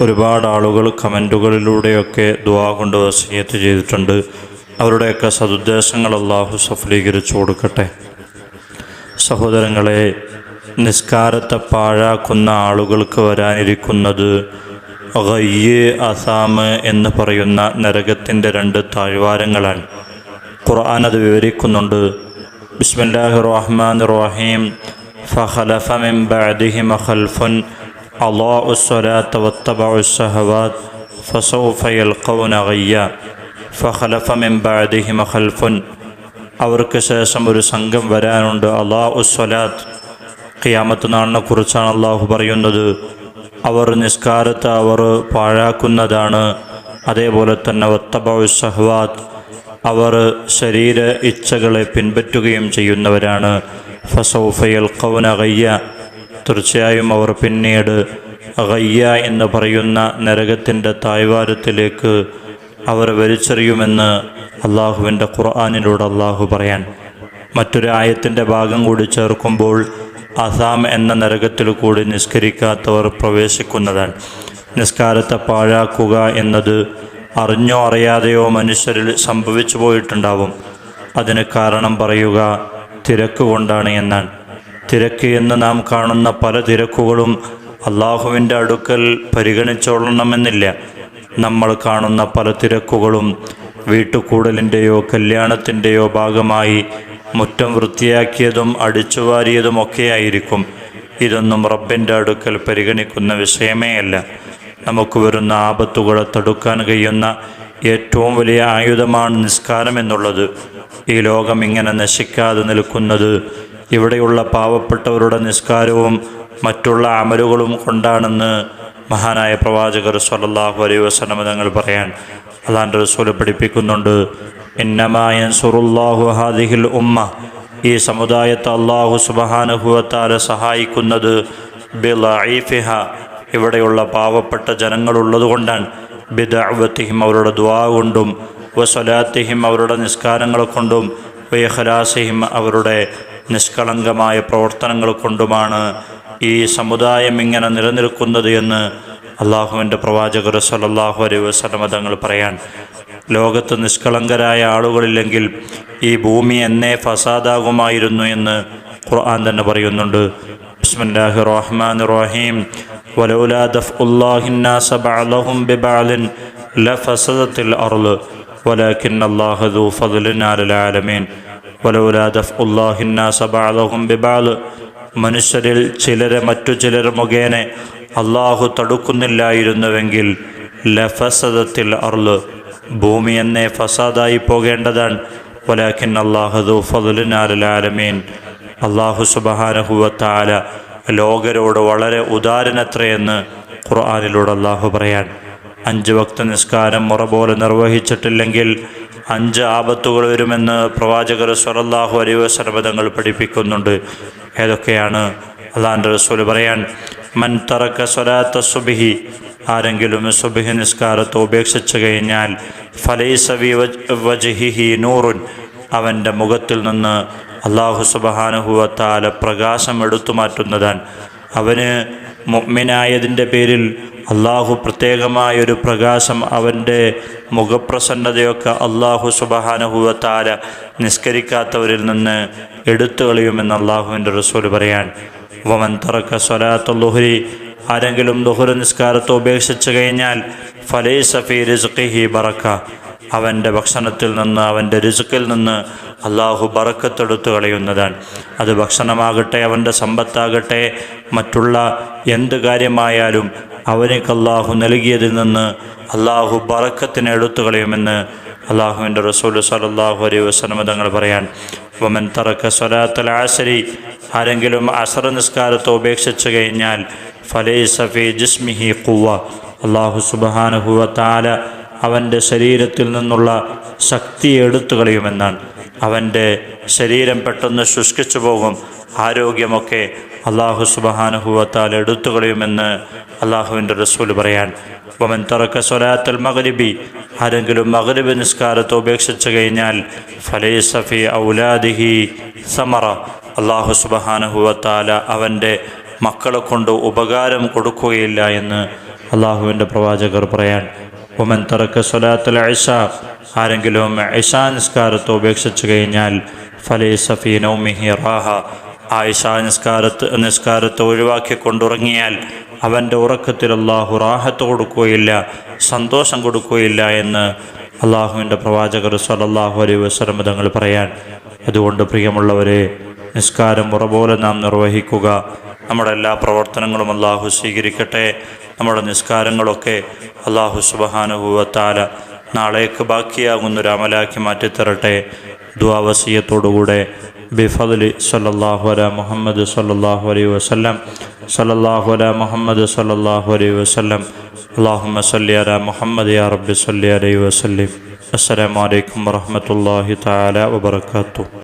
ഒരുപാട് ആളുകൾ കമന്റുകളിലൂടെയൊക്കെ ദുവാ കൊണ്ട് വസീയത്ത് ചെയ്തിട്ടുണ്ട്. അവരുടെയൊക്കെ സതുദ്ദേശങ്ങൾ അള്ളാഹു സഫലീകരിച്ചു കൊടുക്കട്ടെ. സഹോദരങ്ങളെ നിസ്കാരത്തെ പാഴാക്കുന്ന ആളുകൾക്ക് വരാനിരിക്കുന്നത് ഖയ്യ് അസാമ് എന്ന് പറയുന്ന നരകത്തിന്റെ രണ്ട് താഴ്വാരങ്ങളാണ്. ഖുർആൻ അത് വിവരിക്കുന്നുണ്ട്. ബിസ്മില്ലാഹി റഹ്മാൻ റഹീം ഫഹലഫ മിൻ ബഅദിഹി മഖൽഫുൻ أضاءوا الصلاة واتبعوا الشهوات فسوف يلقون غيا فخلف من بعدهم خلف അവർക്ക് ശേഷം ഒരു സംഘം വരാനുണ്ട് അള്ളാഹു സ്വലാത്ത് ഖിയാമത്ത് നാളിനെ കുറിച്ചാണ് അള്ളാഹു പറയുന്നത് അവർ നിസ്കാരത്തെ അവർ പാഴാക്കുന്നതാണ് അതേപോലെ തന്നെ ഒത്തബാവു സഹ്വാത്ത് അവർ ശരീര ഇച്ഛകളെ പിൻപറ്റുകയും ചെയ്യുന്നവരാണ് ഫസൗഫയൽ കൗന ഗയ്യ തീർച്ചയായും അവർ പിന്നീട് അഹയ്യ എന്ന് പറയുന്ന നരകത്തിന്റെ തായ്വാരത്തിലേക്ക് അവർ വലിച്ചെറിയുമെന്ന് അള്ളാഹുവിന്റെ ഖുർആാനിലൂടെ അള്ളാഹു പറയാൻ. മറ്റൊരു ആയത്തിന്റെ ഭാഗം കൂടി ചേർക്കുമ്പോൾ അസാം എന്ന നരകത്തിൽ കൂടി നിസ്കരിക്കാത്തവർ പ്രവേശിക്കുന്നതാണ്. നിസ്കാരത്തെ പാഴാക്കുക എന്നത് അറിഞ്ഞോ അറിയാതെയോ മനുഷ്യരിൽ സംഭവിച്ചു പോയിട്ടുണ്ടാവും. അതിന് കാരണം പറയുക തിരക്ക് കൊണ്ടാണ് എന്നാണ്. തിരക്ക് എന്ന് നാം കാണുന്ന പല തിരക്കുകളും അള്ളാഹുവിന്റെ അടുക്കൽ പരിഗണിച്ചോളണമെന്നില്ല. നമ്മൾ കാണുന്ന പല തിരക്കുകളും വീട്ടുകൂടലിന്റെയോ കല്യാണത്തിന്റെയോ ഭാഗമായി മുറ്റം വൃത്തിയാക്കിയതും അടിച്ചുവാരിയതുമൊക്കെയായിരിക്കും. ഇതൊന്നും റബ്ബിന്റെ അടുക്കൽ പരിഗണിക്കുന്ന വിഷയമേ അല്ല. നമുക്ക് വരുന്ന ആപത്തുകളെ തടുക്കാൻ കഴിയുന്ന ഏറ്റവും വലിയ ആയുധമാണ് നിസ്കാരം എന്നുള്ളത് ഈ ലോകം ഇങ്ങനെ നശിക്കാതെ നിൽക്കുന്നത് ഇവിടെയുള്ള പാവപ്പെട്ടവരുടെ നിസ്കാരവും മറ്റുള്ള അമലുകളും കൊണ്ടാണെന്ന് മഹാനായ പ്രവാചകർ സ്വല്ലല്ലാഹു അലൈ വസ്ലമ തങ്ങൾ പറയാൻ അള്ളാന്റെ റസൂൽ പഠിപ്പിക്കുന്നുണ്ട്. ഇന്നമായ സുറുല്ലാഹു ഹാദിഹിൽ ഉമ്മ. ഈ സമുദായത്തെ അള്ളാഹു സുബഹാനുഭവത്താലെ സഹായിക്കുന്നത് ബിലൈഫിഹ ഇവിടെയുള്ള പാവപ്പെട്ട ജനങ്ങളുള്ളത് കൊണ്ടാണ്. ബിദഅവത്തിഹിം അവരുടെ ദ്വാ കൊണ്ടും വസ്വലാത്തിഹിം അവരുടെ നിസ്കാരങ്ങൾ കൊണ്ടും വയഹലാസിഹിം അവരുടെ നിഷ്കളങ്കമായ പ്രവർത്തനങ്ങൾ കൊണ്ടുമാണ് ഈ സമുദായം ഇങ്ങനെ നിലനിൽക്കുന്നത് എന്ന് അള്ളാഹുവിൻ്റെ പ്രവാചകർ സല്ലല്ലാഹു അലൈഹി വസല്ലമ തങ്ങൾ പറയാൻ ലോകത്ത് നിഷ്കളങ്കരായ ആളുകളില്ലെങ്കിൽ ഈ ഭൂമി എന്നേ ഫസാദാകുമായിരുന്നു എന്ന് ഖുർആൻ തന്നെ പറയുന്നുണ്ട് ബിസ്മില്ലാഹി റഹ്മാൻ റഹീം ولولا دفع الله الناس بعضهم ببعض لفسدت الأرض ولكن الله ذو فضل على العالمين വലൗലാ ദഫ് ഉല്ലാഹിന്നാസ ബാലഹും ബിബാൽ മനുഷ്യരിൽ ചിലരെ മറ്റു ചിലർ മുഖേന അള്ളാഹു തടുക്കുന്നില്ലായിരുന്നുവെങ്കിൽ ലഫസദത്തിൽ അർൾ. ഭൂമി എന്നെ ഫസാദായി പോകേണ്ടതാണ്. വലാഖിൻ അള്ളാഹു ഫതുലിനാലമീൻ അള്ളാഹു സുബഹാനഹുവത്താല ലോകരോട് വളരെ ഉദാരനത്രയെന്ന് ഖുർആാനിലൂടെ അള്ളാഹു പറയാൻ. അഞ്ച് വക്ത നിസ്കാരം മുറ പോലെ നിർവഹിച്ചിട്ടില്ലെങ്കിൽ അഞ്ച് ആപത്തുകൾ വരുമെന്ന് പ്രവാചകർ സ്വലല്ലാഹു അലൈ വസലബദങ്ങൾ പഠിപ്പിക്കുന്നുണ്ട്. ഏതൊക്കെയാണ്? അള്ളാന്റെ റസൂൽ പറയാൻ മൻ തറക്ക സ്വലാത്ത സുബിഹി ആരെങ്കിലും സുബിഹി നിസ്കാരത്തെ ഉപേക്ഷിച്ചു കഴിഞ്ഞാൽ ഫലൈസവി വജഹിഹി നൂറുൻ അവന്റെ മുഖത്തിൽ നിന്ന് അള്ളാഹു സുബഹാനുഹുവത്താല പ്രകാശം എടുത്തു മാറ്റുന്നതാണ്. അവന് മുഗ്മിനായതിന്റെ പേരിൽ അള്ളാഹു പ്രത്യേകമായൊരു പ്രകാശം അവന്റെ മുഖപ്രസന്നതയൊക്കെ അള്ളാഹു സുബഹാനുഹുവത്താല നിസ്കരിക്കാത്തവരിൽ നിന്ന് എടുത്തു കളയുമെന്ന് അള്ളാഹുവിന്റെ റസൂൽ പറയാൻ വമൻ തറക്ക സ്വലാത്ത ലുഹുരി ആരെങ്കിലും ദുഹുര നിസ്കാരത്തെ ഉപേക്ഷിച്ചു കഴിഞ്ഞാൽ ഫലൈ സഫി റിസ്ഖിഹി ബറക്ക അവന്റെ ഭക്ഷണത്തിൽ നിന്ന് അവന്റെ രുചുക്കിൽ നിന്ന് അള്ളാഹു ബറക്കത്തെടുത്തു കളയുന്നതാണ്. അത് ഭക്ഷണമാകട്ടെ അവന്റെ സമ്പത്താകട്ടെ മറ്റുള്ള എന്ത് കാര്യമായാലും അവനേക്ക് അള്ളാഹു നൽകിയതിൽ നിന്ന് അള്ളാഹു പറക്കത്തിന് എടുത്തു കളയുമെന്ന് അള്ളാഹുവിന്റെ റസൂൽ സലാഹു അലൈ വസ്ലമ തങ്ങൾ പറയാൻ വമൻ തറക്ക സ്വലാത്തൽ ആശരി ആരെങ്കിലും അസറ നിസ്കാരത്തെ ഉപേക്ഷിച്ചു കഴിഞ്ഞാൽ ഫലൈ സഫി ജിസ്മിഹി കുവ അള്ളാഹു സുബാനുഹുവ താല അവന്റെ ശരീരത്തിൽ നിന്നുള്ള ശക്തി എടുത്തു കളയുമെന്നാണ്. അവന്റെ ശരീരം പെട്ടെന്ന് ശുഷ്കിച്ചു പോകും ആരോഗ്യമൊക്കെ അള്ളാഹു സുബഹാനുഭവത്താൽ എടുത്തു കളയുമെന്ന് അള്ളാഹുവിന്റെ റസൂൽ പറയാൻ വമൻ തറക്ക സ്വലാത്തൽ മകരിബി ആരെങ്കിലും മകരിബ് നിസ്കാരത്തെ ഉപേക്ഷിച്ചു കഴിഞ്ഞാൽ ഫലൈ സഫി ഔലാദിഹി സമറ. അള്ളാഹു സുബഹാനുഭവത്താല അവന്റെ മക്കളെ കൊണ്ട് ഉപകാരം കൊടുക്കുകയില്ല എന്ന് അള്ളാഹുവിന്റെ പ്രവാചകർ പറയാൻ ഒമൻ തറക്ക സ്വലാത്തൽ ഐഷ ആരെങ്കിലും ഐഷാ നിസ്കാരത്തെ ഉപേക്ഷിച്ചു കഴിഞ്ഞാൽ ഫലൈ സഫി നൗമിഹി റാഹ ആയിഷ നിസ്കാരത്ത് നിസ്കാരത്തെ ഒഴിവാക്കി കൊണ്ടുറങ്ങിയാൽ അവന്റെ ഉറക്കത്തിൽ അള്ളാഹു റാഹത്ത് കൊടുക്കുകയില്ല സന്തോഷം കൊടുക്കുകയില്ല എന്ന് അള്ളാഹുവിന്റെ പ്രവാചകർ സലല്ലാഹു അലൈ വസ്ലം തങ്ങൾ പറയാൻ. അതുകൊണ്ട് പ്രിയമുള്ളവരെ നിസ്കാരം ഉറപോലെ നാം നിർവഹിക്കുക. നമ്മുടെ എല്ലാ പ്രവർത്തനങ്ങളും അള്ളാഹു സ്വീകരിക്കട്ടെ. നമ്മുടെ നിസ്കാരങ്ങളൊക്കെ അള്ളാഹു സുബഹാനുഭവത്താല നാളേക്ക് ബാക്കിയാകുന്നൊരു അമലാക്കി മാറ്റിത്തരട്ടെ. ദുവാവസീയത്തോടുകൂടെ ബിഫദലി സല്ലല്ലാഹു അല മുഹമ്മദ് സല്ലല്ലാഹു അലൈഹി വസല്ലം സല്ലല്ലാഹു അല മുഹമ്മദ് സല്ലല്ലാഹു അലൈഹി വസല്ലം. അല്ലാഹുമ്മ സല്ലി അല മുഹമ്മദ് യാ റബ്ബി സല്ലി അലൈഹി വസ്ലിം അസ്സലാമു അലൈക്കും താല വബറകാതുഹു